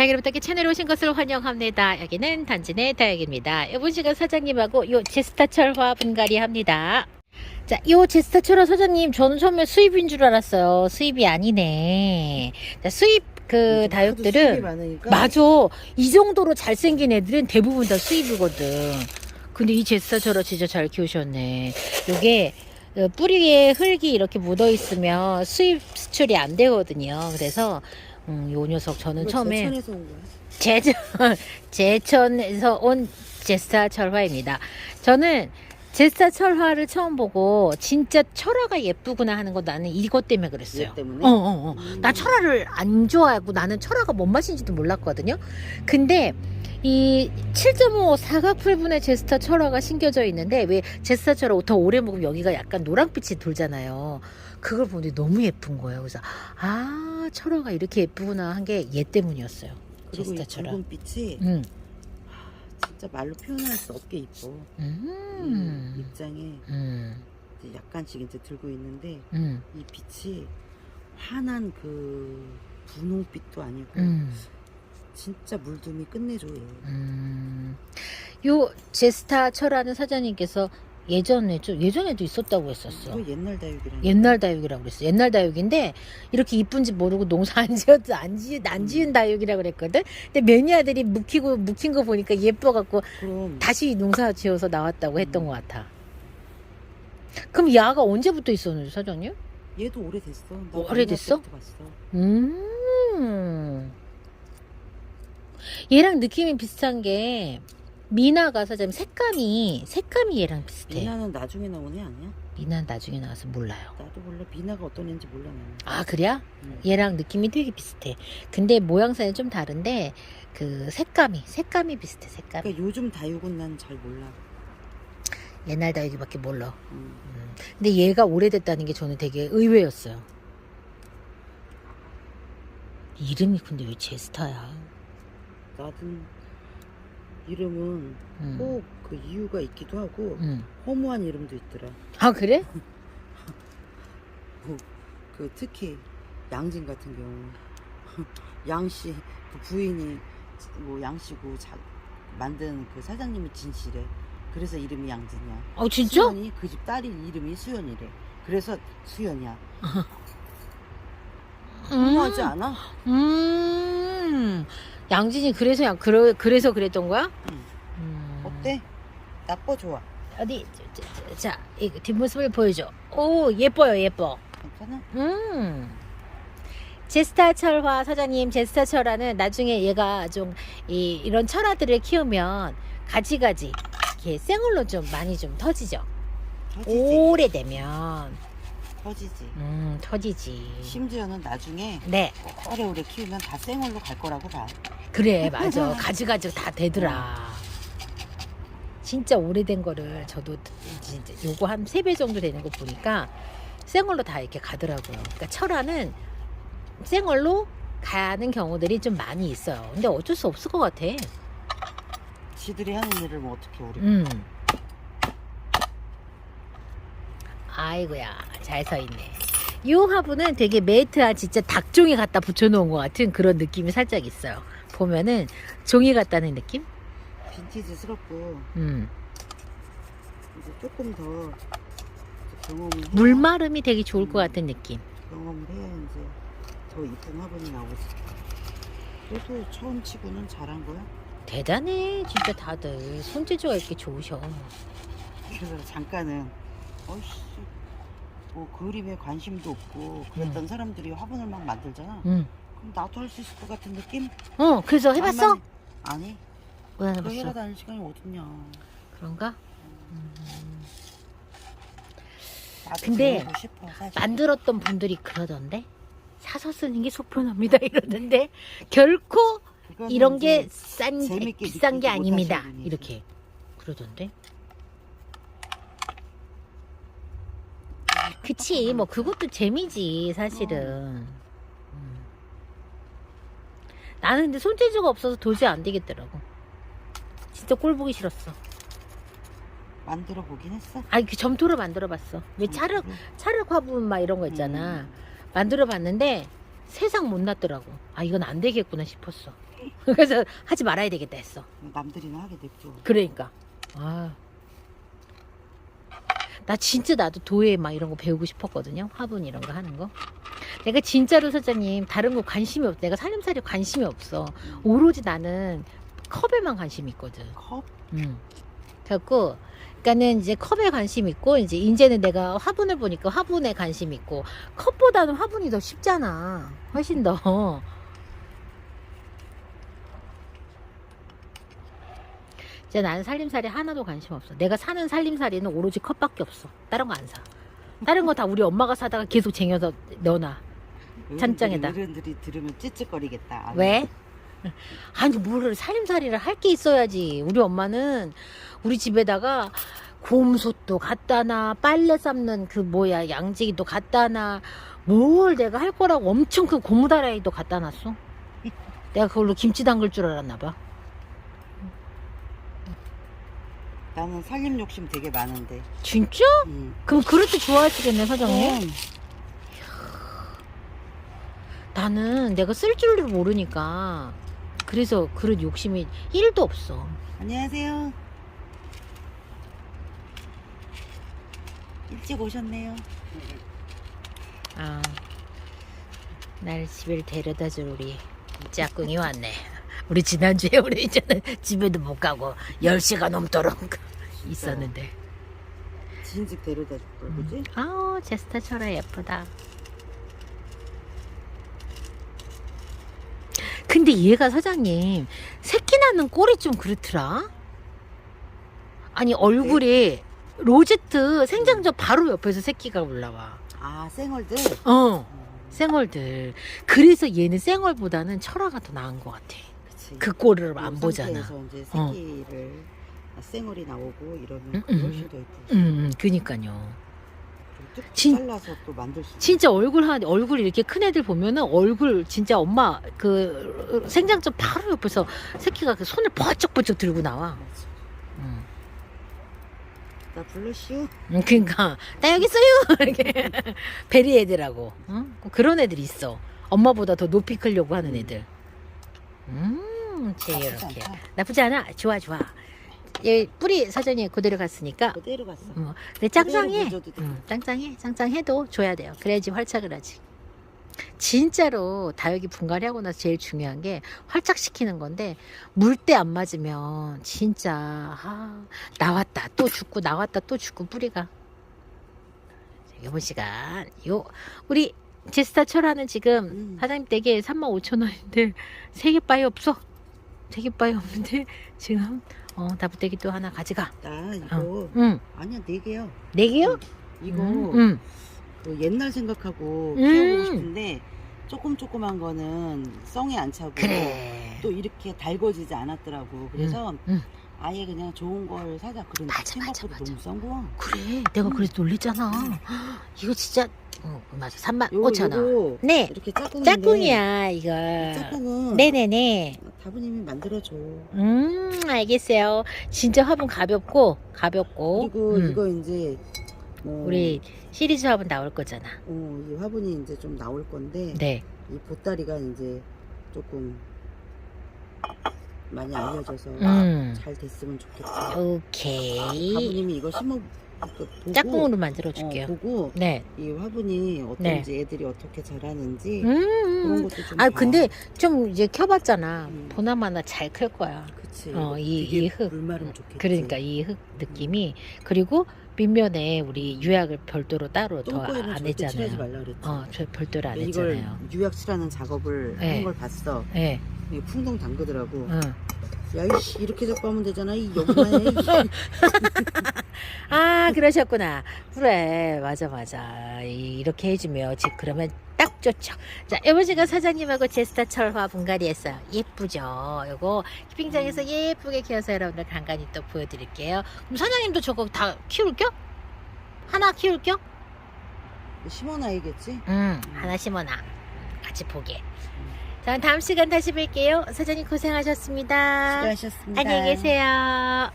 다이기름닭기 채널에 오신 것을 환영합니다. 여기는 단진의 다육입니다. 이번 시간 사장님하고 요 제스타 철화 분갈이 합니다. 자, 요 제스타 철화 사장님, 저는 처음에 수입인 줄 알았어요. 수입이 아니네. 자, 수입 그 다육들은 맞아. 이 정도로 잘생긴 애들은 대부분 다 수입이거든. 근데 이 제스타처럼 진짜 잘 키우셨네. 요게 어, 뿌리에 흙이 이렇게 묻어 있으면 수입 수출이 안 되거든요. 그래서 음, 요 녀석 저는 처음에 제천에서 온 거야. 제천 제천에서 온 제스타 철화입니다. 저는 제스타 철화를 처음 보고 진짜 철화가 예쁘구나 하는 거 나는 이것 때문에 그랬어요. 얘 때문에. 어, 어, 어. 음. 나 철화를 안 좋아하고 나는 철화가 뭔 맛인지도 몰랐거든요. 근데 이 7.5 사각풀분의 제스타 철화가 심겨져 있는데 왜 제스타 철화 더 오래 먹으면 여기가 약간 노랑빛이 돌잖아요. 그걸 보는데 너무 예쁜 거예요. 그래서 아 철화가 이렇게 예쁘구나 한 게 얘 때문이었어요. 그리고 이 철화. 붉은 빛이 음. 진짜 말로 표현할 수 없게 이뻐. 이 음. 입장에 음. 이제 약간씩 이제 들고 있는데 음. 이 빛이 환한 그 분홍빛도 아니고 음. 진짜 물둠이 끝내줘요. 음. 요 제스타 철화는 사장님께서 예전에 좀 예전에도 있었다고 했었어. 그 옛날 다육이랑 옛날 다육이라고 그랬어. 옛날 다육인데 이렇게 이쁜지 모르고 농사 안 지어도 안 지, 안 지은 다육이라고 그랬거든. 근데 매니아들이 묵히고 묵힌 거 보니까 예뻐 갖고 그럼 다시 농사 지어서 나왔다고 했던 음. 것 같아. 그럼 야가 언제부터 있었는지 사장님? 얘도 오래됐어. 나 오래됐어? 때부터 봤어. 음. 얘랑 느낌이 비슷한 게 미나가 사장님 색감이 색감이 얘랑 비슷해. 미나는 나중에 나온 애 아니야? 미나 나중에 나와서 몰라요. 나도 몰라. 미나가 어떤 애인지 몰라 나는. 아 그래야? 음. 얘랑 느낌이 되게 비슷해. 근데 모양새는 좀 다른데 그 색감이 색감이 비슷해. 색감. 그러니까 요즘 다육은 난 잘 몰라. 옛날 다육이밖에 몰라. 음. 음. 근데 얘가 오래됐다는 게 저는 되게 의외였어요. 이름이 근데 왜 제스타야? 나든 이름은 음. 꼭 그 이유가 있기도 하고 음. 허무한 이름도 있더라. 아 그래? 그 특히 양진 같은 경우 양씨 그 부인이 뭐 양씨고 자, 만든 그 사장님이 진씨래. 그래서 이름이 양진이야. 어 진짜? 수연이 그 집 딸이 이름이 수연이래. 그래서 수연이야. 허무하지 않아? 음. 양진이 그래서 양 그러, 그래서 그랬던 거야? 응. 음. 어때? 나빠 좋아. 어디 자, 자, 자, 이 뒷모습을 보여줘. 오 예뻐요 예뻐. 괜찮아? 음. 제스타 철화 사장님 제스타 철화는 나중에 얘가 좀 이, 이런 철화들을 키우면 가지가지 이렇게 생얼로 좀 많이 좀 터지죠. 터지지. 오래되면 터지지. 음 터지지. 심지어는 나중에 네 오래오래 키우면 다 생얼로 갈 거라고 봐. 그래 맞아 가지가지 다 되더라. 진짜 오래된 거를 저도 진짜 요거 한 세 배 정도 되는 거 보니까 생얼로 다 이렇게 가더라고요. 그러니까 철화는 생얼로 가는 경우들이 좀 많이 있어요. 근데 어쩔 수 없을 것 같아. 지들이 하는 일을 뭐 어떻게 우리 음. 아이고야 잘 서 있네. 이 화분은 되게 메이트한 진짜 닭종이 갖다 붙여놓은 것 같은 그런 느낌이 살짝 있어요. 보면은 종이 같다는 느낌? 빈티지스럽고 음. 이제 조금 더 경험을 해야, 물마름이 되게 좋을 것 같은 느낌. 경험을 해야 이제 더 이쁜 화분이 나오지. 너도 처음 치고는 잘한 거야? 대단해 진짜 다들 손재주가 이렇게 좋으셔. 그래서 잠깐은 어이씨 뭐 그림에 관심도 없고 그랬던 사람들이 화분을 막 만들잖아. 응. 그럼 나도 할 수 있을 것 같은 느낌? 어 그래서 해봤어? 아니 왜 그거 해라 해봤어? 다닐 시간이 어딨냐. 그런가? 나도 근데 배우고 싶어 사실. 만들었던 분들이 그러던데 사서 쓰는 게 속편합니다 이러던데 결코 그거는 이런 이제 게싼 재밌게 비싼 게 느끼지 아닙니다. 이렇게 그러던데 그치 뭐 그것도 재미지 사실은 음. 나는 근데 손재주가 없어서 도저히 안 되겠더라고 진짜 꼴 보기 싫었어 만들어 보긴 했어. 아니 그 점토로 만들어 봤어 왜 차륵? 차륵 화분 막 이런 거 있잖아 음. 만들어 봤는데 세상 못 났더라고. 아 이건 안 되겠구나 싶었어. 그래서 하지 말아야 되겠다 했어. 남들이나 하게 냅둬. 그러니까. 아. 나 진짜 나도 도예 막 이런 거 배우고 싶었거든요. 화분 이런 거 하는 거. 내가 진짜로 사장님 다른 거 관심이 없어. 내가 살림살이 관심이 없어. 오로지 나는 컵에만 관심 있거든. 컵? 음. 그래갖고 그러니까는 이제 컵에 관심 있고 이제 이제는 내가 화분을 보니까 화분에 관심 있고 컵보다는 화분이 더 쉽잖아. 훨씬 더. 이제 나는 살림살이 하나도 관심 없어. 내가 사는 살림살이는 오로지 컵밖에 없어. 다른 거 안 사. 다른 거 다 우리 엄마가 사다가 계속 쟁여서 넣어놔. 찬장에다. 어른들이 들으면 찌찌거리겠다. 왜? 아니 뭘 살림살이를 할 게 있어야지. 우리 엄마는 우리 집에다가 곰솥도 갖다 놔, 빨래 삶는 그 뭐야 양지기도 갖다 놔. 뭘 내가 할 거라고 엄청 큰 고무다라이도 갖다 놨어. 내가 그걸로 김치 담글 줄 알았나 봐. 나는 살림 욕심 되게 많은데. 진짜? 응. 그럼 그릇도 좋아하시겠네 사장님. 음. 나는 내가 쓸 줄을 모르니까 그래서 그릇 욕심이 1도 없어. 안녕하세요. 일찍 오셨네요. 아, 날 집에 데려다 줄 우리 짝꿍이 왔네. 우리 지난주에 우리 이제는 집에도 못 가고 10시가 넘도록 있었는데. 진즉 데려다 줄 걸, 그지? 아우, 제스타 철아 예쁘다. 근데 얘가 사장님, 새끼 낳는 꼴이 좀 그렇더라? 아니, 얼굴에 로제트 생장저 바로 옆에서 새끼가 올라와. 아, 생얼들? 어. 음, 쌩얼들. 그래서 얘는 쌩얼보다는 철화가 더 나은 것 같아. 그치. 그 꼴을 요안 보잖아. 상태에서 이제 어. 새끼를 아, 생얼이 나오고 이러면 음, 그게 음, 훨씬 더 예쁘지. 음, 음, 그니까요. 그리고 쭉 진- 잘라서 또 만들 수. 진짜 얼굴 한 얼굴 이렇게 큰 애들 보면은 얼굴 진짜 엄마 그 생장점 바로 옆에서 새끼가 그 손을 번쩍번쩍 들고 나와. 맞아. 음. 나 불러시오. 음, 그러니까 나 여기 있어요 이렇게 베리 애들하고 응? 그런 애들이 있어. 엄마보다 더 높이 크려고 하는 애들. 음, 제 나쁘지 이렇게 않다. 나쁘지 않아. 좋아 좋아. 얘 뿌리 사전이 그대로 갔으니까 그대로 갔어. 어, 근데 짱짱해. 그대로 묻어도 돼. 응, 짱짱해. 짱짱해도 줘야 돼요. 그래야지 활착을 하지. 진짜로 다육이 분갈이 하고 나서 제일 중요한 게 활착시키는 건데 물 때 안 맞으면 진짜 아, 나왔다 또 죽고 나왔다 또 죽고 뿌리가 이번 시간 요 우리 제스타 철화는 지금 음. 사장님 댁에 35,000원인데 세 개 빠이 없어 세개 빠이 없는데 지금 어 다부떼기 또 하나 가져가 나 이거 어. 응. 아니야 네 개요. 네 개요? 이거 음, 음. 그 옛날 생각하고 음. 키워보고 싶은데 조금 조그만 거는 썽이 안 차고 그래. 또 이렇게 달궈지지 않았더라고. 그래서 음. 아예 그냥 좋은 걸 사자. 그런데 맞아, 맞아, 생각보다 맞아. 너무 싼 거야. 그래. 내가 음. 그래서 놀랬잖아. 이거 진짜 어, 맞아. 3만 요거 5천 원. 요거 네. 이렇게 짝꿍인데 짝꿍이야, 이거. 짝꿍은 네네네. 다부님이 만들어줘. 음, 알겠어요. 진짜 화분 가볍고 가볍고. 그리고 음, 이거 이제 뭐 우리 시리즈 화분 나올 거잖아. 어, 이 화분이 이제 좀 나올 건데 네. 이 보따리가 이제 조금 많이 알려져서 음. 잘 됐으면 좋겠다. 오케이. 화분님이 이거 심어 그 보고 짝꿍으로 만들어 줄게요. 어, 보고 네. 이 화분이 어떤지 애들이 어떻게 자라는지 음. 그런 음. 것도 좀 아 봐. 근데 좀 이제 켜봤잖아. 음. 보나마나 잘 클 거야. 그치 어, 이- 이 흙. 물마름 좋겠지 그러니까 이 흙 느낌이 그리고 밑면에 우리 유약을 별도로 따로 더 안 했잖아요. 어, 저 별도로 안 이걸 했잖아요. 유약 칠하는 작업을 네. 한걸 봤어 예. 풍덩 담그더라고 응. 야이씨 이렇게 잡고 하면 되잖아 이해 아, 그러셨구나. 그래, 맞아, 맞아. 이- 이렇게 해주면 집 그러면 딱 좋죠. 자, 이번 시간 사장님하고 제스타 철화 분갈이 했어요. 예쁘죠? 요거 키핑장에서 예쁘게 키워서 여러분들 간간히 또 보여드릴게요. 그럼 사장님도 저거 다 키울 겨? 하나 키울 겨? 심어놔야겠지 응, 하나 심어놔. 같이 보게. 자, 다음 시간 다시 뵐게요. 사장님 고생하셨습니다. 수고하셨습니다 안녕히 계세요.